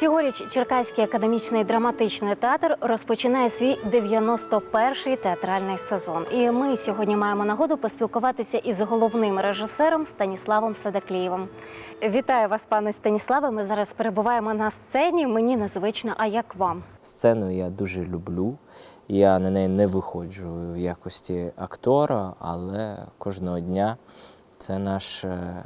Цьогоріч Черкаський академічний драматичний театр розпочинає свій 91-й театральний сезон. І ми сьогодні маємо нагоду поспілкуватися із головним режисером Станіславом Садаклієвим. Вітаю вас, пане Станіславе. Ми зараз перебуваємо на сцені. Мені незвично. А як вам? Сцену я дуже люблю. Я на неї не виходжу в якості актора, але кожного дня це наше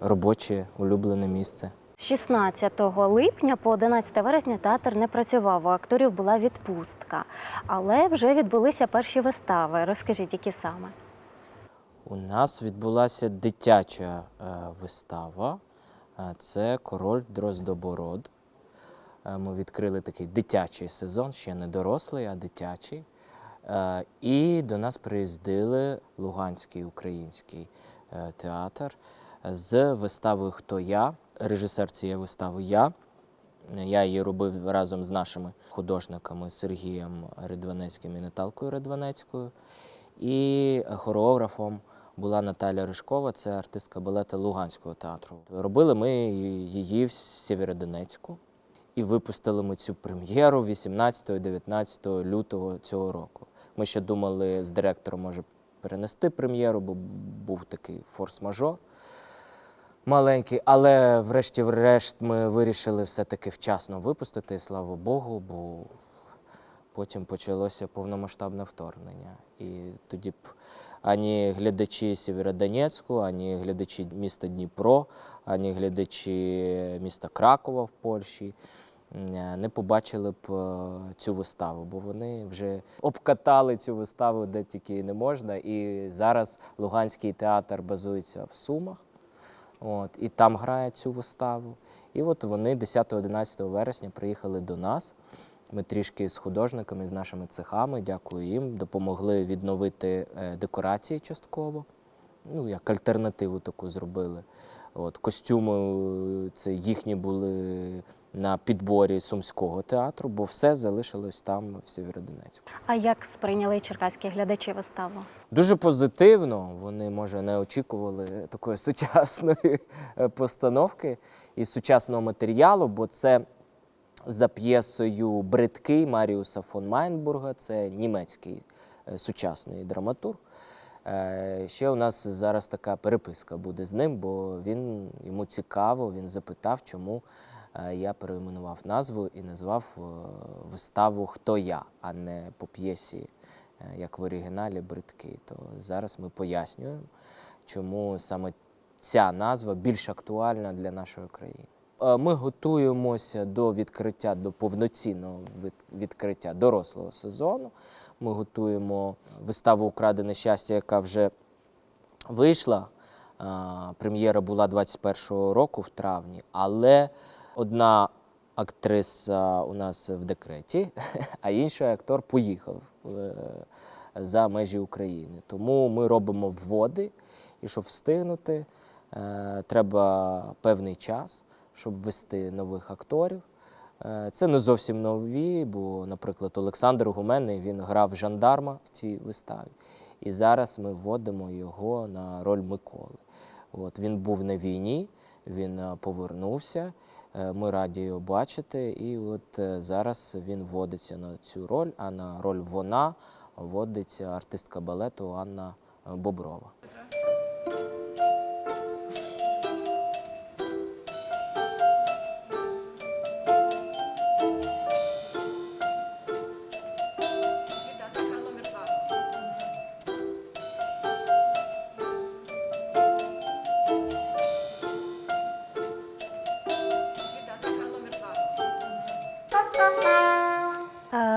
робоче улюблене місце. З 16 липня по 11 вересня театр не працював. У акторів була відпустка, але вже відбулися перші вистави. Розкажіть, які саме? У нас відбулася дитяча е, вистава. Е, Це король Дроздобород. Е, Ми відкрили такий дитячий сезон, ще не дорослий, а дитячий. І до нас приїздили Луганський український театр з виставою Хто я. Режисер цієї вистави я. Я її робив разом з нашими художниками Сергієм Редванецьким і Наталкою Редванецькою. І хореографом була Наталя Ришкова, це артистка балета Луганського театру. Робили ми її в Сєвєродонецьку і випустили ми цю прем'єру 18-19 лютого цього року. Ми ще думали з директором, може перенести прем'єру, бо був такий форс-мажор маленький, але врешті-решт ми вирішили все-таки вчасно випустити, і слава Богу, бо потім почалося повномасштабне вторгнення. І тоді б ані глядачі Сєвєродонецьку, ані глядачі міста Дніпро, ані глядачі міста Кракова в Польщі. Не побачили б е, цю виставу, бо вони вже обкатали цю виставу де тільки не можна. І зараз Луганський театр базується в Сумах. От, і там грає цю виставу. І от вони 10-11 вересня приїхали до нас. Ми трішки з художниками, з нашими цехами, дякую їм, допомогли відновити е, декорації частково. Ну, як альтернативу таку зробили. От, костюми е, це їхні були на підборі Сумського театру, бо все залишилось там в Сєвєродонецьку. А як сприйняли черкаські глядачі виставу? Дуже позитивно. Вони, може, не очікували такої сучасної е, постановки і сучасного матеріалу, бо це за п'єсою Бридкий Маріуса фон Майнбурга, це німецький е, сучасний драматург. Е, Ще у нас зараз така переписка буде з ним, бо він йому цікаво, він запитав, чому е, я перейменував назву і назвав е, виставу Хто я, а не по п'єсі як в оригіналі бридкий, то зараз ми пояснюємо, чому саме ця назва більш актуальна для нашої країни. Ми готуємося до відкриття, до повноцінного відкриття дорослого сезону. Ми готуємо виставу Украдене щастя, яка вже вийшла. Прем'єра була 21-го року в травні, але одна актриса у нас в декреті, а інший актор поїхав е, за межі України. Тому ми робимо вводи, і щоб встигнути, е, треба певний час, щоб ввести нових акторів. Е, Це не зовсім нові, бо, наприклад, Олександр Гуменний він грав жандарма в цій виставі. І зараз ми вводимо його на роль Миколи. От, він був на війні, він е, повернувся. е, Ми раді його бачити. І от зараз він вводиться на цю роль, а на роль вона вводиться артистка балету Анна Боброва.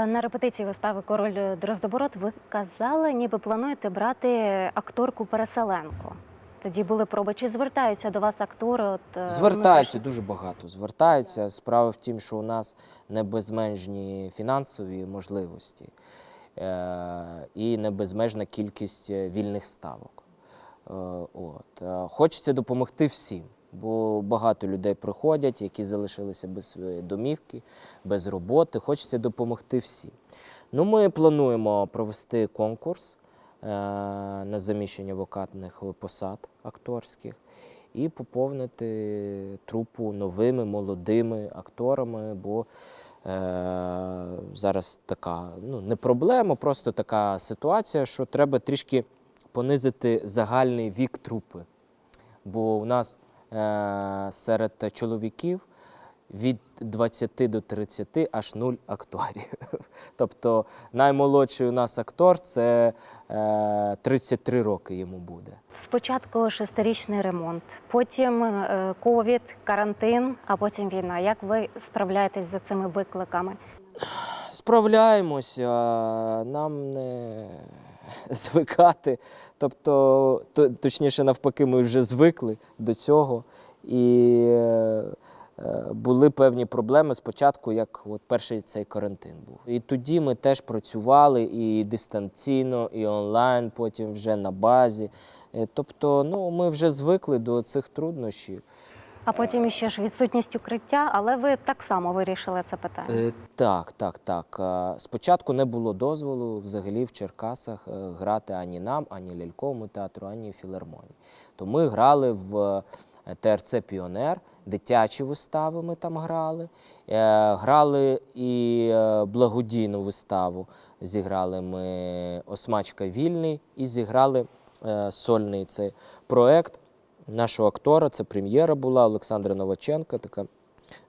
На репетиції вистави Король Дроздобород ви казали, ніби плануєте брати акторку переселенку. Тоді були проби. Чи звертаються до вас актори? От, е, Звертаються ми дуже багато. Звертаються. Справа в тім, що у нас не безмежні фінансові можливості е- і не безмежна кількість е, вільних ставок. Е, от. Е, Хочеться допомогти всім, бо багато людей приходять, які залишилися без своєї домівки, без роботи. Хочеться допомогти всім. Ну, ми плануємо провести конкурс е, на заміщення вокатних посад акторських. і поповнити трупу новими молодими акторами. Бо е, зараз така ну, не проблема, просто така ситуація, що треба трішки понизити загальний вік трупи. Бо у нас серед чоловіків від 20 до 30 аж нуль акторів. Тобто наймолодший у нас актор це е, 33 роки йому буде. Спочатку шестирічний ремонт, потім е, ковід, карантин, а потім війна. Як ви справляєтесь з цими викликами? Справляємося, нам не звикати. Тобто, то- точніше, навпаки, ми вже звикли до цього. І е, були певні проблеми спочатку, як от перший цей карантин був. І тоді ми теж працювали і дистанційно, і онлайн, потім вже на базі. Е, Тобто, ну, ми вже звикли до цих труднощів. А потім іще ж відсутність укриття, але ви так само вирішили це питання. Е, так, так, так. Е, Спочатку не було дозволу взагалі в Черкасах е, грати ані нам, ані ляльковому театру, ані філармонії. То ми грали в ТРЦ Піонер, дитячі вистави ми там грали. Грали і благодійну виставу. Зіграли ми Осмачка Вільний і зіграли сольний цей проект нашого актора. Це прем'єра була Олександра Новаченка, така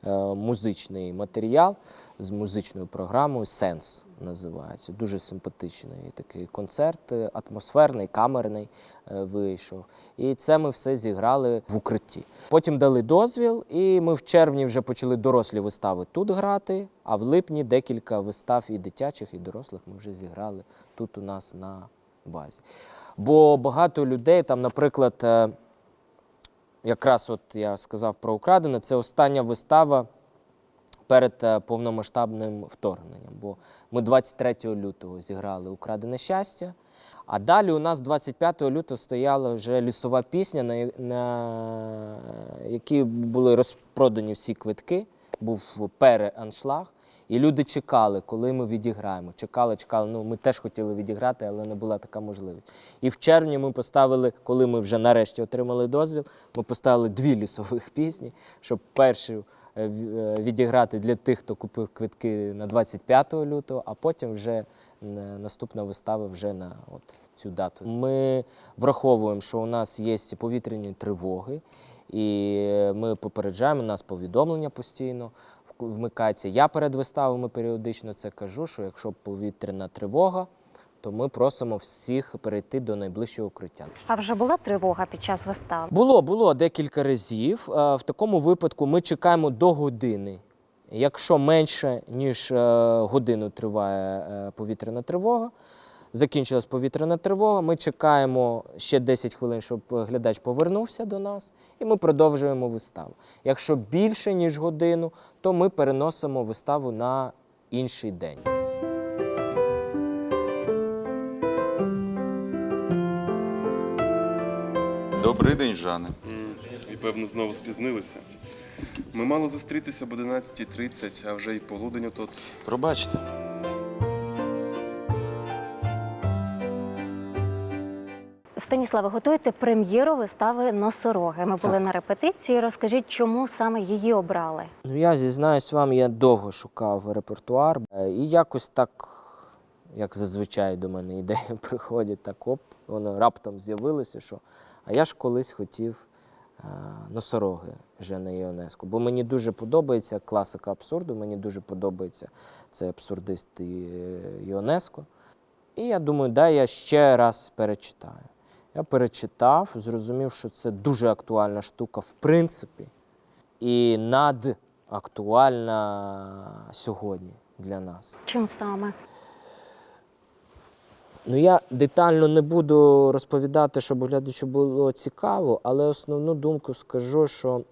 е, музичний матеріал з музичною програмою Сенс називається. Дуже симпатичний такий концерт, е, атмосферний, камерний е, вийшов. І це ми все зіграли в укритті. Потім дали дозвіл, і ми в червні вже почали дорослі вистави тут грати, а в липні декілька вистав і дитячих, і дорослих ми вже зіграли тут у нас на базі. Бо багато людей, там, наприклад, якраз от я сказав про украдене, це остання вистава перед е, повномасштабним вторгненням. Бо ми 23 лютого зіграли Украдене щастя. А далі у нас 25 лютого стояла вже лісова пісня, на, на якій були розпродані всі квитки, був переаншлаг. І люди чекали, коли ми відіграємо. Чекали, чекали. Ну, ми теж хотіли відіграти, але не була така можливість. І в червні ми поставили, коли ми вже нарешті отримали дозвіл, ми поставили дві лісових пісні, щоб першу е, е, відіграти для тих, хто купив квитки на 25 лютого, а потім вже е, наступна вистава вже на от цю дату. Ми враховуємо, що у нас є повітряні тривоги, і ми попереджаємо, у нас повідомлення постійно вмикається. Я перед виставами періодично це кажу, що якщо повітряна тривога, то ми просимо всіх перейти до найближчого укриття. А вже була тривога під час вистав? Було, було декілька разів. Е, В такому випадку ми чекаємо до години. Якщо менше, ніж е, годину триває е, повітряна тривога, закінчилась повітряна тривога, ми чекаємо ще 10 хвилин, щоб глядач повернувся до нас, і ми продовжуємо виставу. Якщо більше, ніж годину, то ми переносимо виставу на інший день. Добрий день, Жане. І певно знову спізнилися. Ми мали зустрітися об 11.30, а вже й полудень тут. Пробачте. Станіславе, готуєте прем'єру вистави Носороги. Ми були на репетиції. Розкажіть, чому саме її обрали? Ну, я зізнаюсь вам, я довго шукав репертуар, е, і якось так, як зазвичай до мене ідеї приходять, так оп, воно раптом з'явилося, що а я ж колись хотів е, носороги Жени Іонеско. Бо мені дуже подобається класика абсурду, мені дуже подобається цей абсурдист і- Іонеско. І я думаю, дай я ще раз перечитаю. Я перечитав, зрозумів, що це дуже актуальна штука в принципі і надактуальна сьогодні для нас. Чим саме? Ну, я детально не буду розповідати, щоб глядачу було цікаво, але основну думку скажу, що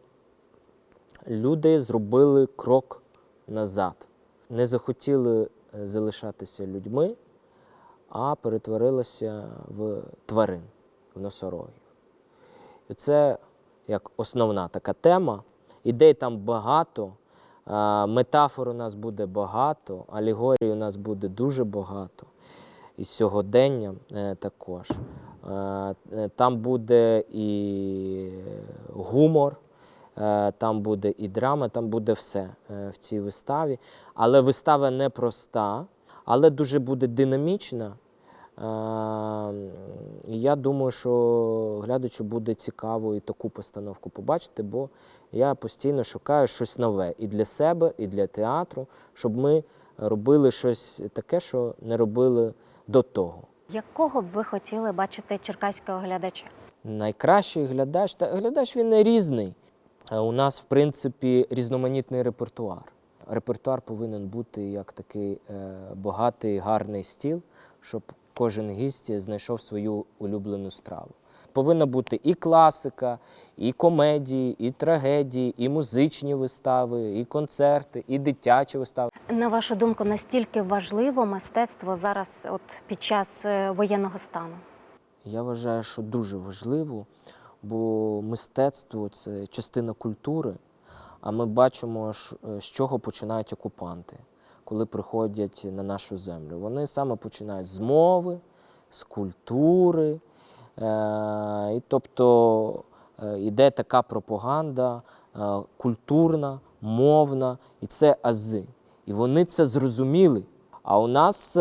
люди зробили крок назад. Не захотіли е, залишатися людьми, а перетворилися в тварин, в носорогів. І це як основна така тема. Ідей там багато, метафор у нас буде багато, алегорій у нас буде дуже багато. І сьогодення е, також. Е, е, Там буде і гумор, там буде і драма, там буде все в цій виставі. Але вистава не проста, але дуже буде динамічна. Е, і Я думаю, що глядачу буде цікаво і таку постановку побачити, бо я постійно шукаю щось нове і для себе, і для театру, щоб ми робили щось таке, що не робили до того. Якого б ви хотіли бачити черкаського глядача? Найкращий глядач, та глядач він не різний. Е, У нас, в принципі, різноманітний репертуар. Репертуар повинен бути як такий е, багатий, гарний стіл, щоб кожен гість знайшов свою улюблену страву. Повинна бути і класика, і комедії, і трагедії, і музичні вистави, і концерти, і дитячі вистави. На вашу думку, настільки важливо мистецтво зараз, от під час е, воєнного стану? Я вважаю, що дуже важливо, бо мистецтво це частина культури. А ми бачимо, е, з чого починають окупанти, коли приходять на нашу землю. Вони саме починають з мови, з культури. Е, і тобто е, йде така пропаганда е, культурна, мовна, і це ази. І вони це зрозуміли. А у нас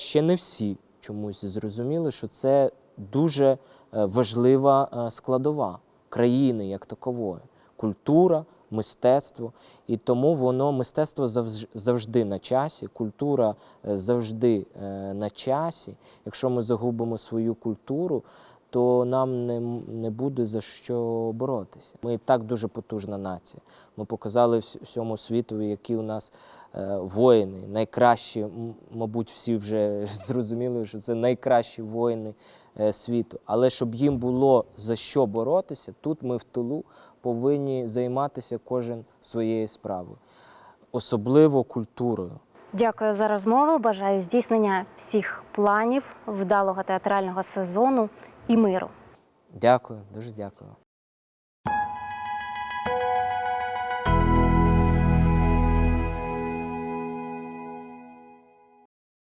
ще не всі чомусь зрозуміли, що це дуже важлива складова країни як такової. Культура, мистецтво. І тому воно мистецтво завжди на часі, культура е, завжди е, на часі. Якщо ми загубимо свою культуру, то нам не, не буде за що боротися. Ми так дуже потужна нація. Ми показали всьому світові, які у нас е, воїни, найкращі, мабуть, всі вже зрозуміли, що це найкращі воїни світу. Але щоб їм було за що боротися, тут ми в тилу повинні займатися кожен своєю справою, особливо культурою. Дякую за розмову. Бажаю здійснення всіх планів вдалого театрального сезону і миру. Дякую, дуже дякую.